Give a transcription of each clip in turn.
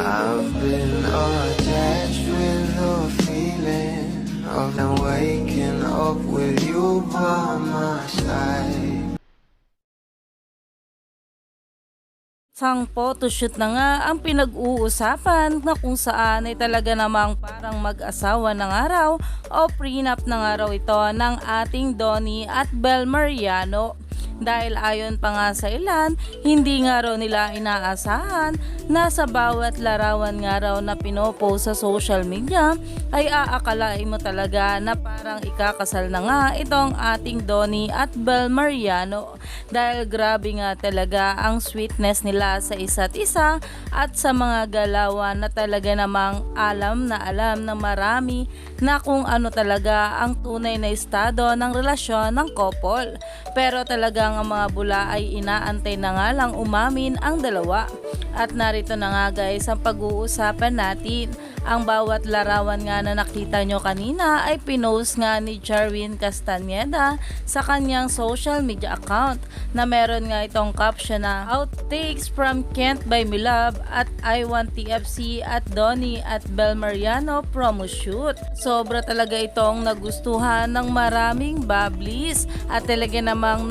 I've been attached with the feeling of them waking up with you by my side. Sang photoshoot na nga ang pinag-uusapan na kung saan ay talaga namang parang mag-asawa ng araw o prenup ng araw ito ng ating Donnie at Bel Mariano. Dahil ayon pa nga sa ilan, hindi nga raw nila inaasahan na sa bawat larawan nga raw na pinopost sa social media ay aakalain mo talaga na parang ikakasal na nga itong ating Donnie at Bel Mariano dahil grabe nga talaga ang sweetness nila sa isa't isa at sa mga galawan na talaga namang alam na alam ng marami na kung ano talaga ang tunay na estado ng relasyon ng couple. Pero talagang ang mga bula ay inaantay na nga lang umamin ang dalawa. At narito na nga guys ang pag-uusapan natin. Ang bawat larawan nga na nakita nyo kanina ay pinost nga ni Jarwin Castaneda sa kanyang social media account na meron nga itong caption na Outtakes from Kent by Milab at I Want TFC at Donnie at Bel Mariano promo shoot. Sobra talaga itong nagustuhan ng maraming bablis at talaga namang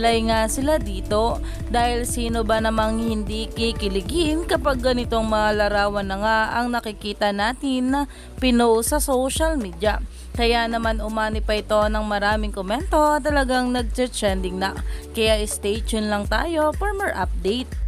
napahimlay nga sila dito dahil sino ba namang hindi kikiligin kapag ganitong mga larawan na nga ang nakikita natin na pinost sa social media. Kaya naman umani pa ito ng maraming komento talagang nag-trending na. Kaya stay tuned lang tayo for more update.